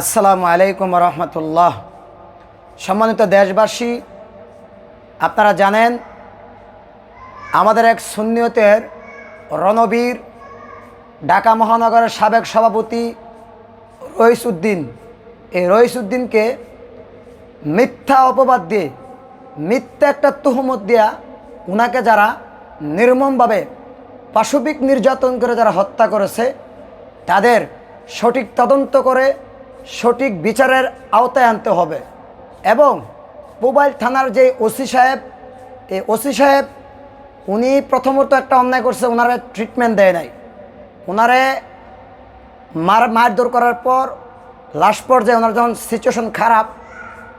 আসসালামু আলাইকুম রহমতুল্লাহ। সম্মানিত দেশবাসী, আপনারা জানেন, আমাদের এক সুন্নিয়তের রণবীর, ঢাকা মহানগরের সাবেক সভাপতি রইসুদ্দিন এই রইসুদ্দিনকে মিথ্যা অপবাদ দিয়ে, মিথ্যা একটা তুহমত দিয়া উনাকে যারা নির্মমভাবে পাশবিক নির্যাতন করে যারা হত্যা করেছে, তাদের সঠিক তদন্ত করে সঠিক বিচারের আওতায় আনতে হবে। এবং মোবাইল থানার যে ওসি সাহেব এই ওসি সাহেব, উনি প্রথমত একটা অন্যায় করছে ওনারা ট্রিটমেন্ট দেয় নাই। ওনারে মার, মারধর করার পর লাস্ট পর্যায়ে ওনার যখন সিচুয়েশন খারাপ,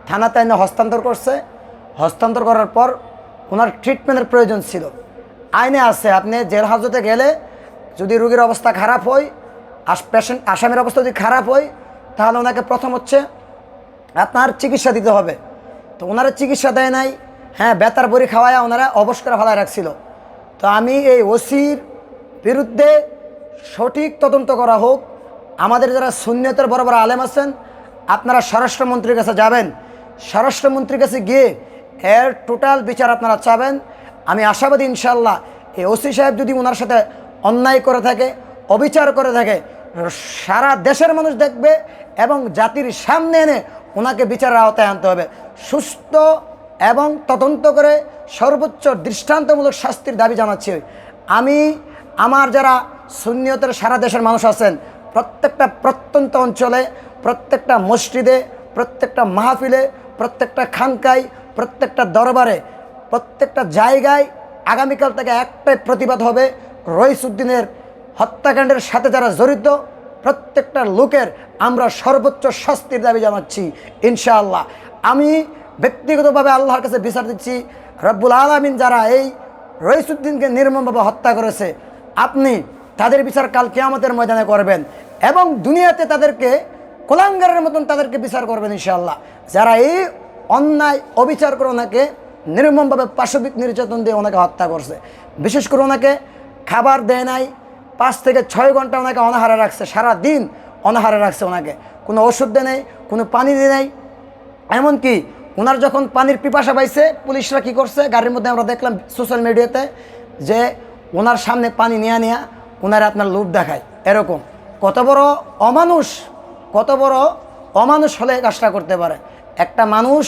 থানাতে এনে হস্তান্তর করছে। হস্তান্তর করার পর ওনার ট্রিটমেন্টের প্রয়োজন ছিল। আইনে আছে, আপনি জেল হাজতে গেলে যদি রুগীর অবস্থা খারাপ হয়, আস পেশেন্ট আসামির অবস্থা যদি খারাপ হয় তাহলে ওনাকে প্রথম হচ্ছে আপনার চিকিৎসা দিতে হবে। তো ওনারা চিকিৎসা দেয় নাই হ্যাঁ বেতার বড়ি খাওয়ায় ওনারা অবশ করে ফেলায় রাখছিল। তো আমি এই ওসির বিরুদ্ধে সঠিক তদন্ত করা হোক। আমাদের যারা শূন্যতের বড় বড় আলেম আছেন, আপনারা স্বরাষ্ট্রমন্ত্রীর কাছে যাবেন। স্বরাষ্ট্রমন্ত্রীর কাছে গিয়ে এর টোটাল বিচার আপনারা চাবেন। আমি আশাবাদী ইনশাল্লাহ এই ওসি সাহেব যদি ওনার সাথে অন্যায় করে থাকে, অবিচার করে থাকে সারা দেশের মানুষ দেখবে এবং জাতির সামনে এনে ওনাকে বিচারের আওতায় আনতে হবে। সুস্থ এবং তদন্ত করে সর্বোচ্চ দৃষ্টান্তমূলক শাস্তির দাবি জানাচ্ছি। আমি, আমার যারা সুন্নিয়তের সারা দেশের মানুষ আছেন, প্রত্যেকটা প্রত্যন্ত অঞ্চলে, প্রত্যেকটা মসজিদে, প্রত্যেকটা মাহফিলে, প্রত্যেকটা খানকায়, প্রত্যেকটা দরবারে, প্রত্যেকটা জায়গায় আগামীকাল থেকে একটাই প্রতিবাদ হবে রইসুদ্দিনের হত্যাকাণ্ডের সাথে যারা জড়িত, প্রত্যেকটা লোকের আমরা সর্বোচ্চ শাস্তির দাবি জানাচ্ছি, ইনশাআল্লাহ। আমি ব্যক্তিগতভাবে আল্লাহর কাছে বিচার দিচ্ছি, রব্বুল আলমিন যারা এই রইসুদ্দিনকে নির্মমভাবে হত্যা করেছে, আপনি তাদের বিচার কাল কেয়ামতের ময়দানে করবেন এবং দুনিয়াতে তাদেরকে, কোলাঙ্গারের মতন তাদেরকে বিচার করবেন, ইনশাআল্লাহ। যারা এই অন্যায় অবিচার করে ওনাকে নির্মমভাবে পাশবিক নির্যাতন দিয়ে ওনাকে হত্যা করছে। বিশেষ করে ওনাকে খাবার দেয় নাই পাঁচ থেকে ছয় ঘণ্টা ওনাকে অনাহারে রাখছে সারা দিন অনাহারে রাখছে ওনাকে। কোনো ওষুধ দেয় নেই, কোনো পানি দিয়ে নেই। এমনকি ওনার যখন পানির পিপাসা পাইছে, পুলিশরা কি করছে, গাড়ির মধ্যে আমরা দেখলাম সোশ্যাল মিডিয়াতে যে ওনার সামনে পানি নেওয়া নেওয়া ওনারা আপনার লোভ দেখায়। এরকম। কত বড় অমানুষ, কত বড় অমানুষ হলে কাজটা করতে পারে। একটা মানুষ,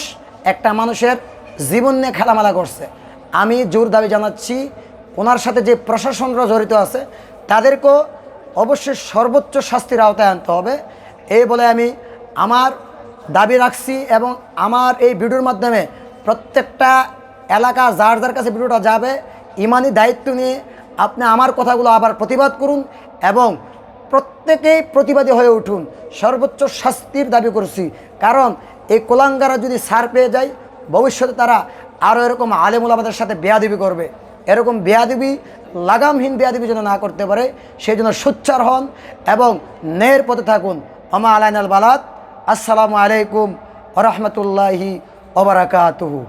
একটা মানুষের জীবন নিয়ে খেলামেলা করছে। আমি জোর দাবি জানাচ্ছি, ওনার সাথে যে প্রশাসনরা জড়িত আছে তাদেরকেও অবশ্যই সর্বোচ্চ শাস্তির আওতায় আনতে হবে। এই বলে আমি আমার দাবি রাখছি এবং আমার এই ভিডিওর মাধ্যমে প্রত্যেকটা এলাকা যার যার কাছে ভিডিওটা যাবে, ইমানি দায়িত্ব নিয়ে আপনি আমার কথাগুলো আবার প্রতিবাদ করুন এবং প্রত্যেকেই প্রতিবাদী হয়ে উঠুন। সর্বোচ্চ শাস্তির দাবি করছি। কারণ এই কোলাঙ্গারা যদি সার পেয়ে যায়, ভবিষ্যতে তারা আরও এরকম আলেমুল আমাদের সাথে বেয়াদিবি করবে। এরকম বেয়াদিবি, লাগামহীন বেয়াদিবি যেন না করতে পারে, সেই জন্য সোচ্চার হন এবং ন্যায়ের পথে থাকুন। আমা আলাইনাল বালাত। আসসালামু আলাইকুম রহমতুল্লাহি ওবরাকাতুহু